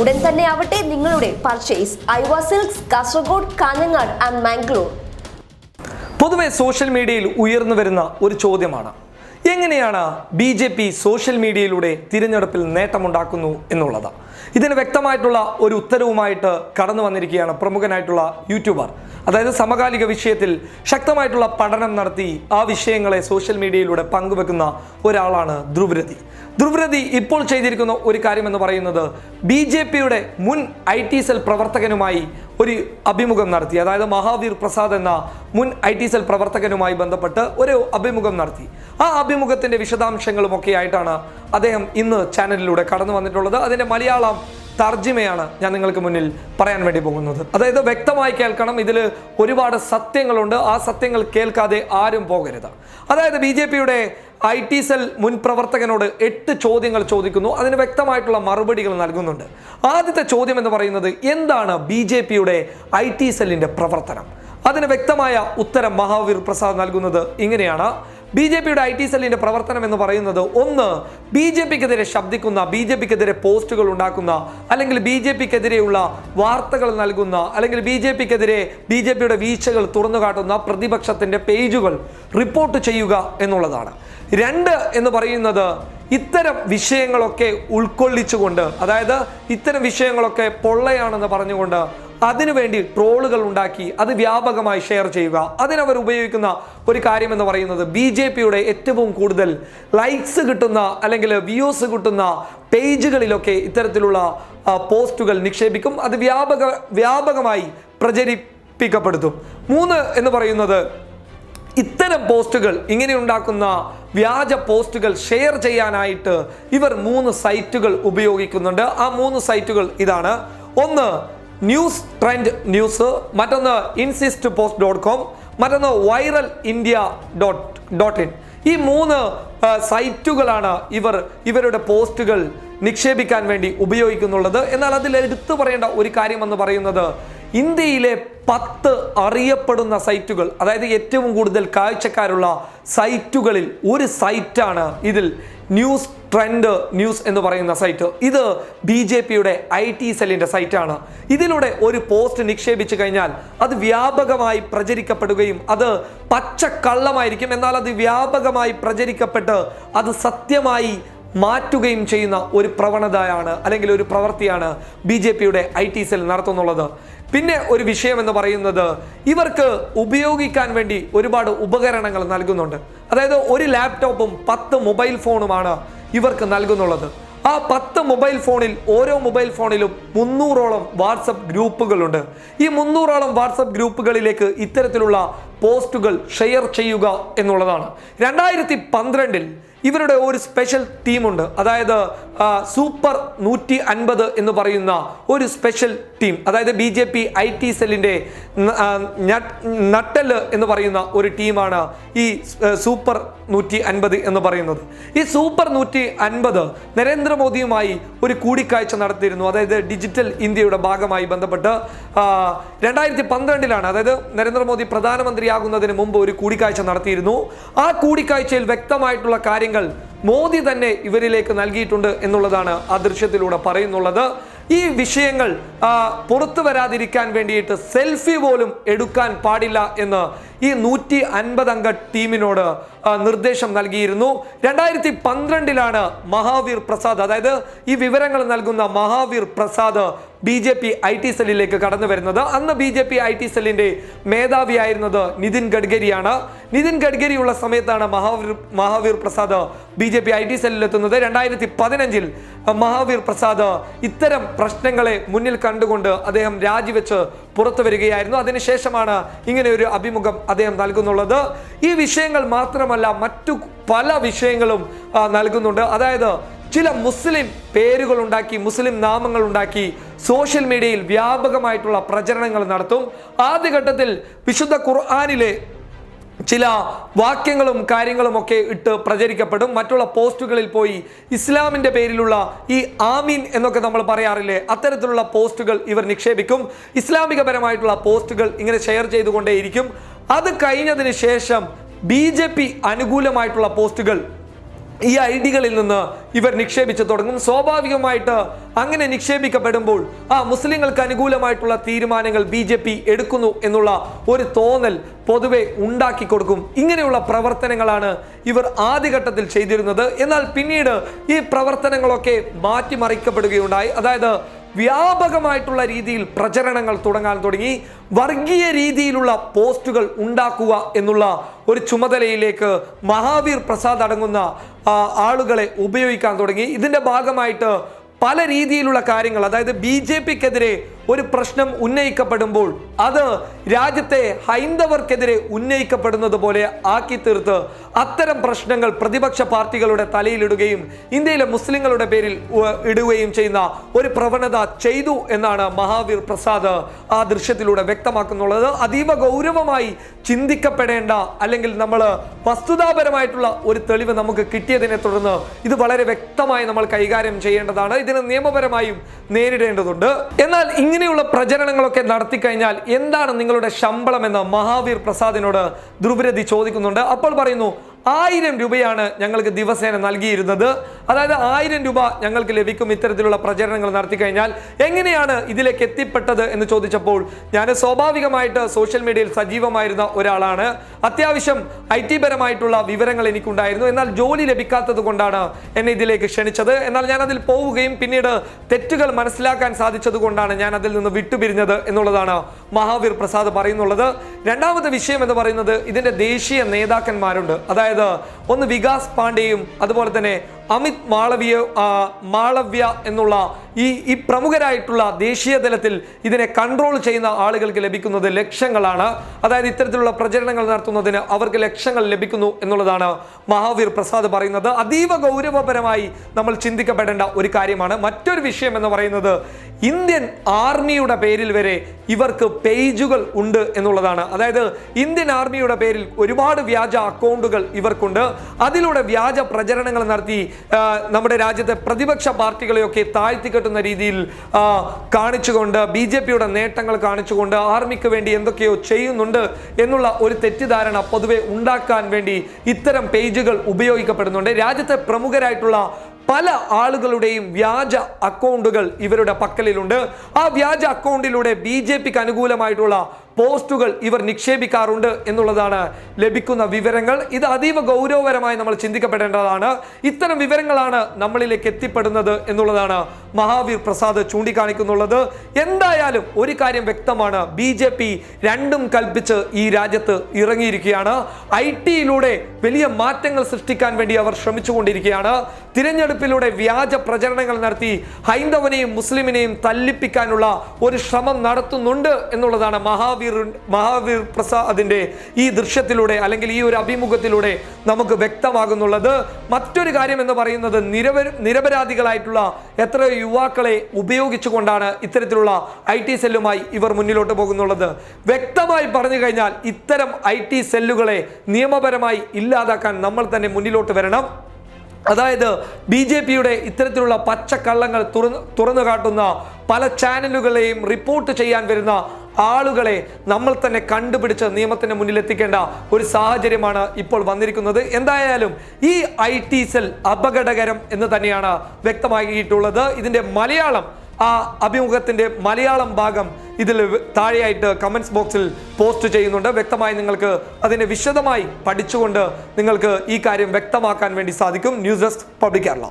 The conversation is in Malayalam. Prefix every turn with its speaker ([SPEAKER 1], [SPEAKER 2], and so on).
[SPEAKER 1] ഉടൻ തന്നെ ആവട്ടെ നിങ്ങളുടെ purchase Iva silks Kasaragod Kanhangad and Mangalore
[SPEAKER 2] പൊതുവെ സോഷ്യൽ മീഡിയയിൽ ഉയർന്നു വരുന്ന ഒരു ചോദ്യമാണ്. എങ്ങനെയാണ് ബി ജെ പി സോഷ്യൽ മീഡിയയിലൂടെ തിരഞ്ഞെടുപ്പിൽ നേട്ടമുണ്ടാക്കുന്നു എന്നുള്ളത്? ഇതിന് വ്യക്തമായിട്ടുള്ള ഒരു ഉത്തരവുമായിട്ട് കടന്നു വന്നിരിക്കുകയാണ് പ്രമുഖനായിട്ടുള്ള യൂട്യൂബർ അതായത് സമകാലിക വിഷയത്തിൽ ശക്തമായിട്ടുള്ള പഠനം നടത്തി ആ വിഷയങ്ങളെ സോഷ്യൽ മീഡിയയിലൂടെ പങ്കുവെക്കുന്ന ഒരാളാണ് ധ്രുവരതി. ധ്രുവരതി ഇപ്പോൾ ചെയ്തിരിക്കുന്ന ഒരു കാര്യം എന്ന് പറയുന്നത് ബി ജെ പിയുടെ മുൻ ഐ ടി സെൽ പ്രവർത്തകനുമായി ഒരു അഭിമുഖം നടത്തി. അതായത് മഹാവീർ പ്രസാദ് എന്ന മുൻ ഐ ടി സെൽ പ്രവർത്തകനുമായി ബന്ധപ്പെട്ട് ഒരു അഭിമുഖം നടത്തി. ആ അഭിമുഖത്തിന്റെ വിശദാംശങ്ങളും ഒക്കെ ആയിട്ടാണ് അദ്ദേഹം ഇന്ന് ചാനലിലൂടെ കടന്നു വന്നിട്ടുള്ളത്. അതിന്റെ മലയാളം തർജിമയാണ് ഞാൻ നിങ്ങൾക്ക് മുന്നിൽ പറയാൻ വേണ്ടി പോകുന്നത്. അതായത് വ്യക്തമായി കേൾക്കണം ഇതിൽ ഒരുപാട് സത്യങ്ങളുണ്ട്. ആ സത്യങ്ങൾ കേൾക്കാതെ ആരും പോകരുത്. അതായത് ബി ജെ പിയുടെ ഐ ടി സെൽ മുൻ പ്രവർത്തകനോട് എട്ട് ചോദ്യങ്ങൾ ചോദിക്കുന്നു. അതിന് വ്യക്തമായിട്ടുള്ള മറുപടികൾ നൽകുന്നുണ്ട്. ആദ്യത്തെ ചോദ്യം എന്ന് പറയുന്നത് എന്താണ് ബി ജെ പിയുടെ ഐ ടി സെല്ലിന്റെ പ്രവർത്തനം? അതിന് വ്യക്തമായ ഉത്തരം മഹാവീർ പ്രസാദ് നൽകുന്നത് ഇങ്ങനെയാണ്. ബി ജെ പിയുടെ ഐ ടി സെല്ലിന്റെ പ്രവർത്തനം എന്ന് പറയുന്നത് ഒന്ന് ബി ജെ പിക്കെതിരെ ശബ്ദിക്കുന്ന ബി ജെ പിക്കെതിരെ പോസ്റ്റുകൾ ഉണ്ടാക്കുന്ന അല്ലെങ്കിൽ ബി ജെ പിക്കെതിരെയുള്ള വാർത്തകൾ നൽകുന്ന അല്ലെങ്കിൽ ബി ജെ പിക്കെതിരെ ബി ജെ പിയുടെ വീഴ്ചകൾ തുറന്നു കാട്ടുന്ന പ്രതിപക്ഷത്തിന്റെ പേജുകൾ റിപ്പോർട്ട് ചെയ്യുക എന്നുള്ളതാണ്. രണ്ട് എന്ന് പറയുന്നത് ഇത്തരം വിഷയങ്ങളൊക്കെ ഉൾക്കൊള്ളിച്ചുകൊണ്ട് അതായത് ഇത്തരം വിഷയങ്ങളൊക്കെ പൊള്ളയാണെന്ന് പറഞ്ഞുകൊണ്ട് അതിനുവേണ്ടി ട്രോളുകൾ ഉണ്ടാക്കി അത് വ്യാപകമായി ഷെയർ ചെയ്യുക. അതിനവർ ഉപയോഗിക്കുന്ന ഒരു കാര്യം എന്ന് പറയുന്നത് ബി ജെ പിയുടെ ഏറ്റവും കൂടുതൽ ലൈക്സ് കിട്ടുന്ന അല്ലെങ്കിൽ വ്യൂസ് കിട്ടുന്ന പേജുകളിലൊക്കെ ഇത്തരത്തിലുള്ള പോസ്റ്റുകൾ നിക്ഷേപിക്കും. അത് വ്യാപക വ്യാപകമായി പ്രചരിപ്പിക്കപ്പെടുത്തും. മൂന്ന് എന്ന് പറയുന്നത് ഇത്തരം പോസ്റ്റുകൾ ഇങ്ങനെ ഉണ്ടാക്കുന്ന വ്യാജ പോസ്റ്റുകൾ ഷെയർ ചെയ്യാനായിട്ട് ഇവർ മൂന്ന് സൈറ്റുകൾ ഉപയോഗിക്കുന്നുണ്ട്. ആ മൂന്ന് സൈറ്റുകൾ ഇതാണ്. ഒന്ന് ന്യൂസ് ട്രെൻഡ് ന്യൂസ് മറ്റൊന്ന് ഇൻസിസ്റ്റ് പോസ്റ്റ് ഡോട്ട് കോം മറ്റൊന്ന് viral India dot dot in. ഈ മൂന്ന് സൈറ്റുകളാണ് ഇവർ ഇവരുടെ പോസ്റ്റുകൾ നിക്ഷേപിക്കാൻ വേണ്ടി ഉപയോഗിക്കുന്നുള്ളത്. എന്നാൽ അതിൽ എടുത്തു പറയേണ്ട ഒരു കാര്യമെന്ന് പറയുന്നത് ഇന്ത്യയിലെ പത്ത് അറിയപ്പെടുന്ന സൈറ്റുകൾ അതായത് ഏറ്റവും കൂടുതൽ കാഴ്ചക്കാരുള്ള സൈറ്റുകളിൽ ഒരു സൈറ്റാണ് ഇതിൽ ന്യൂസ് ട്രെൻഡ് ന്യൂസ് എന്ന് പറയുന്ന സൈറ്റ്. ഇത് ബി ജെ പിയുടെ ഐ ടി സെല്ലിന്റെ സൈറ്റാണ്. ഇതിലൂടെ ഒരു പോസ്റ്റ് നിക്ഷേപിച്ചു കഴിഞ്ഞാൽ അത് വ്യാപകമായി പ്രചരിക്കപ്പെടുകയും അത് പച്ചക്കള്ളമായിരിക്കും. എന്നാൽ അത് വ്യാപകമായി പ്രചരിക്കപ്പെട്ട് അത് സത്യമായി മാറ്റുകയും ചെയ്യുന്ന ഒരു പ്രവണതയാണ് അല്ലെങ്കിൽ ഒരു പ്രവൃത്തിയാണ് ബി ജെ പിയുടെ ഐ ടി സെൽ നടത്തുന്നുള്ളത്. പിന്നെ ഒരു വിഷയം എന്ന് പറയുന്നത് ഇവർക്ക് ഉപയോഗിക്കാൻ വേണ്ടി ഒരുപാട് ഉപകരണങ്ങൾ നൽകുന്നുണ്ട്. അതായത് ഒരു ലാപ്ടോപ്പും പത്ത് മൊബൈൽ ഫോണുമാണ് ഇവർക്ക് നൽകുന്നുള്ളത്. ആ പത്ത് മൊബൈൽ ഫോണിൽ ഓരോ മൊബൈൽ ഫോണിലും മുന്നൂറോളം വാട്സപ്പ് ഗ്രൂപ്പുകളുണ്ട്. ഈ മുന്നൂറോളം വാട്സപ്പ് ഗ്രൂപ്പുകളിലേക്ക് ഇത്തരത്തിലുള്ള പോസ്റ്റുകൾ ഷെയർ ചെയ്യുക എന്നുള്ളതാണ്. രണ്ടായിരത്തി പന്ത്രണ്ടിൽ ഇവരുടെ ഒരു സ്പെഷ്യൽ ടീമുണ്ട് അതായത് സൂപ്പർ നൂറ്റി അൻപത് എന്ന് പറയുന്ന ഒരു സ്പെഷ്യൽ ടീം അതായത് B J P I T സെല്ലിന്റെ നട്ടൽ എന്ന് പറയുന്ന ഒരു ടീമാണ് ഈ സൂപ്പർ നൂറ്റി അൻപത് എന്ന് പറയുന്നത്. ഈ സൂപ്പർ നൂറ്റി അൻപത് നരേന്ദ്രമോദിയുമായി ഒരു കൂടിക്കാഴ്ച നടത്തിയിരുന്നു. അതായത് ഡിജിറ്റൽ ഇന്ത്യയുടെ ഭാഗമായി ബന്ധപ്പെട്ട് രണ്ടായിരത്തി പന്ത്രണ്ടിലാണ് അതായത് നരേന്ദ്രമോദി പ്രധാനമന്ത്രിയാകുന്നതിന് മുമ്പ് ഒരു കൂടിക്കാഴ്ച നടത്തിയിരുന്നു. ആ കൂടിക്കാഴ്ചയിൽ വ്യക്തമായിട്ടുള്ള കാര്യങ്ങൾ മോദി തന്നെ ഇവരിലേക്ക് നൽകിയിട്ടുണ്ട് എന്നുള്ളതാണ് ആ ദൃശ്യത്തിലൂടെ പറയുന്നുള്ളത്. ഈ വിഷയങ്ങൾ പുറത്തു വരാതിരിക്കാൻ വേണ്ടിയിട്ട് സെൽഫി പോലും എടുക്കാൻ പാടില്ല എന്ന് ഈ നൂറ്റി അൻപത് അംഗ ടീമിനോട് നിർദ്ദേശം നൽകിയിരുന്നു. രണ്ടായിരത്തി പന്ത്രണ്ടിലാണ് മഹാവീർ പ്രസാദ് അതായത് ഈ വിവരങ്ങൾ നൽകുന്ന Mahavir Prasad B J P I T സെല്ലിലേക്ക് കടന്നു വരുന്നത്. അന്ന് B J P I T സെല്ലിന്റെ മേധാവിയായിരുന്നത് നിതിൻ ഗഡ്കരിയാണ്. നിതിൻ ഗഡ്കരി ഉള്ള സമയത്താണ് Mahavir Mahavir Prasad B J P I T സെല്ലിലെത്തുന്നത്. രണ്ടായിരത്തി പതിനഞ്ചിൽ മഹാവീർ പ്രസാദ് ഇത്തരം പ്രശ്നങ്ങളെ മുന്നിൽ കണ്ടുകൊണ്ട് അദ്ദേഹം രാജിവെച്ച് പുറത്തു വരികയായിരുന്നു. അതിനുശേഷമാണ് ഇങ്ങനെ ഒരു അഭിമുഖം അദ്ദേഹം നൽകുന്നുള്ളത്. ഈ വിഷയങ്ങൾ മാത്രമല്ല മറ്റു പല വിഷയങ്ങളും നൽകുന്നുണ്ട്. അതായത് ചില മുസ്ലിം പേരുകൾ ഉണ്ടാക്കി മുസ്ലിം നാമങ്ങൾ ഉണ്ടാക്കി സോഷ്യൽ മീഡിയയിൽ വ്യാപകമായിട്ടുള്ള പ്രചരണങ്ങൾ നടത്തും. ആദ്യഘട്ടത്തിൽ വിശുദ്ധ ഖുർആാനിലെ ചില വാക്യങ്ങളും കാര്യങ്ങളും ഒക്കെ ഇട്ട് പ്രചരിക്കപ്പെടും. മറ്റുള്ള പോസ്റ്റുകളിൽ പോയി ഇസ്ലാമിന്റെ പേരിലുള്ള ഈ ആമീൻ എന്നൊക്കെ നമ്മൾ പറയാറില്ലേ അത്തരത്തിലുള്ള പോസ്റ്റുകൾ ഇവർ നിക്ഷേപിക്കും. ഇസ്ലാമികപരമായിട്ടുള്ള പോസ്റ്റുകൾ ഇങ്ങനെ ഷെയർ ചെയ്തുകൊണ്ടേയിരിക്കും. അത് കഴിഞ്ഞതിന് ശേഷം ബി അനുകൂലമായിട്ടുള്ള പോസ്റ്റുകൾ ഈ ഐ ഡികളിൽ നിന്ന് ഇവർ നിക്ഷേപിച്ചു തുടങ്ങും. സ്വാഭാവികമായിട്ട് അങ്ങനെ നിക്ഷേപിക്കപ്പെടുമ്പോൾ ആ മുസ്ലിങ്ങൾക്ക് അനുകൂലമായിട്ടുള്ള തീരുമാനങ്ങൾ ബി ജെ പി എടുക്കുന്നു എന്നുള്ള ഒരു തോന്നൽ പൊതുവെ ഉണ്ടാക്കി കൊടുക്കും. ഇങ്ങനെയുള്ള പ്രവർത്തനങ്ങളാണ് ഇവർ ആദ്യഘട്ടത്തിൽ ചെയ്തിരുന്നത്. എന്നാൽ പിന്നീട് ഈ പ്രവർത്തനങ്ങളൊക്കെ മാറ്റിമറിക്കപ്പെടുകയുണ്ടായി. അതായത് വ്യാപകമായിട്ടുള്ള രീതിയിൽ പ്രചരണങ്ങൾ തുടങ്ങാൻ തുടങ്ങി. വർഗീയ രീതിയിലുള്ള പോസ്റ്റുകൾ ഉണ്ടാക്കുക എന്നുള്ള ഒരു ചുമതലയിലേക്ക് മഹാവീർ പ്രസാദ് അടങ്ങുന്ന ആളുകളെ ഉപയോഗിക്കാൻ തുടങ്ങി. ഇതിന്റെ ഭാഗമായിട്ട് പല രീതിയിലുള്ള കാര്യങ്ങൾ അതായത് ബി ജെ പിക്കെതിരെ ഒരു പ്രശ്നം ഉന്നയിക്കപ്പെടുമ്പോൾ അത് രാജ്യത്തെ ഹൈന്ദവർക്കെതിരെ ഉന്നയിക്കപ്പെടുന്നത് പോലെ ആക്കി തീർത്ത് അത്തരം പ്രശ്നങ്ങൾ പ്രതിപക്ഷ പാർട്ടികളുടെ തലയിലിടുകയും ഇന്ത്യയിലെ മുസ്ലിങ്ങളുടെ പേരിൽ ഇടുകയും ചെയ്യുന്ന ഒരു പ്രവണത ചെയ്തു എന്നാണ് മഹാവീർ പ്രസാദ് ആ ദൃശ്യത്തിലൂടെ വ്യക്തമാക്കുന്നുള്ളത്. അതീവ ഗൗരവമായി ചിന്തിക്കപ്പെടേണ്ട അല്ലെങ്കിൽ നമ്മൾ വസ്തുതാപരമായിട്ടുള്ള ഒരു തെളിവ് നമുക്ക് കിട്ടിയതിനെ തുടർന്ന് ഇത് വളരെ വ്യക്തമായി നമ്മൾ കൈകാര്യം ചെയ്യേണ്ടതാണ്. ഇതിന് നിയമപരമായും നേരിടേണ്ടതുണ്ട്. എന്നാൽ ഇങ്ങനെയുള്ള പ്രചരണങ്ങളൊക്കെ നടത്തി കഴിഞ്ഞാൽ എന്താണ് നിങ്ങളുടെ ശമ്പളം എന്ന് മഹാവീർ പ്രസാദിനോട് ധ്രുവരതി ചോദിക്കുന്നുണ്ട്. അപ്പോൾ പറയുന്നു ആയിരം രൂപയാണ് ഞങ്ങൾക്ക് ദിവസേന നൽകിയിരുന്നത്. അതായത് ആയിരം രൂപ ഞങ്ങൾക്ക് ലഭിക്കും ഇത്തരത്തിലുള്ള പ്രചരണങ്ങൾ നടത്തി കഴിഞ്ഞാൽ. എങ്ങനെയാണ് ഇതിലേക്ക് എത്തിപ്പെട്ടത് എന്ന് ചോദിച്ചപ്പോൾ ഞാൻ സ്വാഭാവികമായിട്ട് സോഷ്യൽ മീഡിയയിൽ സജീവമായിരുന്ന ഒരാളാണ്. അത്യാവശ്യം ഐ ടി പരമായിട്ടുള്ള വിവരങ്ങൾ എനിക്കുണ്ടായിരുന്നു. എന്നാൽ ജോലി ലഭിക്കാത്തത് കൊണ്ടാണ് എന്നെ ഇതിലേക്ക് ക്ഷണിച്ചത്. എന്നാൽ ഞാൻ അതിൽ പോവുകയും പിന്നീട് തെറ്റുകൾ മനസ്സിലാക്കാൻ സാധിച്ചത് കൊണ്ടാണ് ഞാൻ അതിൽ നിന്ന് വിട്ടുപിരിഞ്ഞത് എന്നുള്ളതാണ് മഹാവീർ പ്രസാദ് പറയുന്നുള്ളത്. രണ്ടാമത്തെ വിഷയം എന്ന് പറയുന്നത് ഇതിന്റെ ദേശീയ നേതാക്കന്മാരുണ്ട്. അതായത് ഒന്ന് വികാസ് പാണ്ഡെയും അതുപോലെ തന്നെ അമിത് മാളവിയ മാളവ്യ എന്നുള്ള ഈ ഈ പ്രമുഖരായിട്ടുള്ള ദേശീയ തലത്തിൽ ഇതിനെ കൺട്രോൾ ചെയ്യുന്ന ആളുകൾക്ക് ലഭിക്കുന്നത് ലക്ഷങ്ങളാണ്. അതായത് ഇത്തരത്തിലുള്ള പ്രചരണങ്ങൾ നടത്തുന്നതിന് അവർക്ക് ലക്ഷങ്ങൾ ലഭിക്കുന്നു എന്നുള്ളതാണ് മഹാവീർ പ്രസാദ് പറയുന്നത്. അതീവ ഗൗരവപരമായി നമ്മൾ ചിന്തിക്കപ്പെടേണ്ട ഒരു കാര്യമാണ്. മറ്റൊരു വിഷയം എന്ന് പറയുന്നത് ഇന്ത്യൻ ആർമിയുടെ പേരിൽ വരെ ഇവർക്ക് പേജുകൾ ഉണ്ട് എന്നുള്ളതാണ്. അതായത് ഇന്ത്യൻ ആർമിയുടെ പേരിൽ ഒരുപാട് വ്യാജ അക്കൗണ്ടുകൾ ഇവർക്കുണ്ട്. അതിലൂടെ വ്യാജ പ്രചരണങ്ങൾ നടത്തി നമ്മുടെ രാജ്യത്തെ പ്രതിപക്ഷ പാർട്ടികളെയൊക്കെ താഴ്ത്തിക്കെട്ടുന്ന രീതിയിൽ കാണിച്ചുകൊണ്ട് ബി ജെ പിയുടെ നേട്ടങ്ങൾ കാണിച്ചുകൊണ്ട് ആർമിക്ക് വേണ്ടി എന്തൊക്കെയോ ചെയ്യുന്നുണ്ട് എന്നുള്ള ഒരു തെറ്റിദ്ധാരണ പൊതുവെ ഉണ്ടാക്കാൻ വേണ്ടി ഇത്തരം പേജുകൾ ഉപയോഗിക്കപ്പെടുന്നുണ്ട്. രാജ്യത്തെ പ്രമുഖരായിട്ടുള്ള പല ആളുകളുടെയും വ്യാജ അക്കൗണ്ടുകൾ ഇവരുടെ പക്കലിലുണ്ട്. ആ വ്യാജ അക്കൗണ്ടിലൂടെ ബി ജെ പിക്ക് അനുകൂലമായിട്ടുള്ള പോസ്റ്റുകൾ ഇവർ നിക്ഷേപിക്കാറുണ്ട് എന്നുള്ളതാണ് ലഭിക്കുന്ന വിവരങ്ങൾ. ഇത് അതീവ ഗൗരവപരമായി നമ്മൾ ചിന്തിക്കപ്പെടേണ്ടതാണ്. ഇത്തരം വിവരങ്ങളാണ് നമ്മളിലേക്ക് എത്തിപ്പെടുന്നത് എന്നുള്ളതാണ് മഹാവീർ പ്രസാദ് ചൂണ്ടിക്കാണിക്കുന്നുള്ളത്. എന്തായാലും ഒരു കാര്യം വ്യക്തമാണ്. ബി ജെ പി രണ്ടും കൽപ്പിച്ച് ഈ രാജ്യത്ത് ഇറങ്ങിയിരിക്കുകയാണ്. ഐ ടിയിലൂടെ വലിയ മാറ്റങ്ങൾ സൃഷ്ടിക്കാൻ വേണ്ടി അവർ ശ്രമിച്ചുകൊണ്ടിരിക്കുകയാണ്. തിരഞ്ഞെടുപ്പിലൂടെ വ്യാജ പ്രചരണങ്ങൾ നടത്തി ഹൈന്ദവനെയും മുസ്ലിമിനെയും തല്ലിപ്പിക്കാനുള്ള ഒരു ശ്രമം നടത്തുന്നുണ്ട് എന്നുള്ളതാണ് മഹാവീർ മഹാവീർ പ്രസാദിന്റെ ഈ ദൃശ്യത്തിലൂടെ അല്ലെങ്കിൽ ഈ ഒരു അഭിമുഖത്തിലൂടെ നമുക്ക് വ്യക്തമാകുന്നുള്ളത്. മറ്റൊരു കാര്യം എന്ന് പറയുന്നത് നിരപരാധികളായിട്ടുള്ള എത്രയോ യുവാക്കളെ ഉപയോഗിച്ചുകൊണ്ടാണ് ഇത്തരത്തിലുള്ള ഐ ടി സെല്ലുമായി ഇവർ മുന്നിലോട്ട് പോകുന്നുള്ളത്. വ്യക്തമായി പറഞ്ഞു കഴിഞ്ഞാൽ ഇത്തരം ഐ ടി സെല്ലുകളെ നിയമപരമായി ഇല്ലാതാക്കാൻ നമ്മൾ തന്നെ മുന്നിലോട്ട് വരണം. അതായത് ബി ജെ പിയുടെ ഇത്തരത്തിലുള്ള പച്ചക്കള്ളങ്ങൾ തുറന്നു തുറന്നു കാട്ടുന്ന പല ചാനലുകളെയും റിപ്പോർട്ട് ചെയ്യാൻ വരുന്ന ആളുകളെ നമ്മൾ തന്നെ കണ്ടുപിടിച്ച് നിയമത്തിന് മുന്നിലെത്തിക്കേണ്ട ഒരു സാഹചര്യമാണ് ഇപ്പോൾ വന്നിരിക്കുന്നത്. എന്തായാലും ഈ ഐ ടി സെൽ അപകടകരം എന്ന് തന്നെയാണ് വ്യക്തമാക്കിയിട്ടുള്ളത്. ഇതിന്റെ മലയാളം ആ അഭിമുഖത്തിന്റെ മലയാളം ഭാഗം ഇതിൽ താഴെയായിട്ട് കമൻസ് ബോക്സിൽ പോസ്റ്റ് ചെയ്യുന്നുണ്ട്. വ്യക്തമായി നിങ്ങൾക്ക് അതിനെ വിശദമായി പഠിച്ചുകൊണ്ട് നിങ്ങൾക്ക് ഈ കാര്യം വ്യക്തമാക്കാൻ വേണ്ടി സാധിക്കും. News desk public Kerala.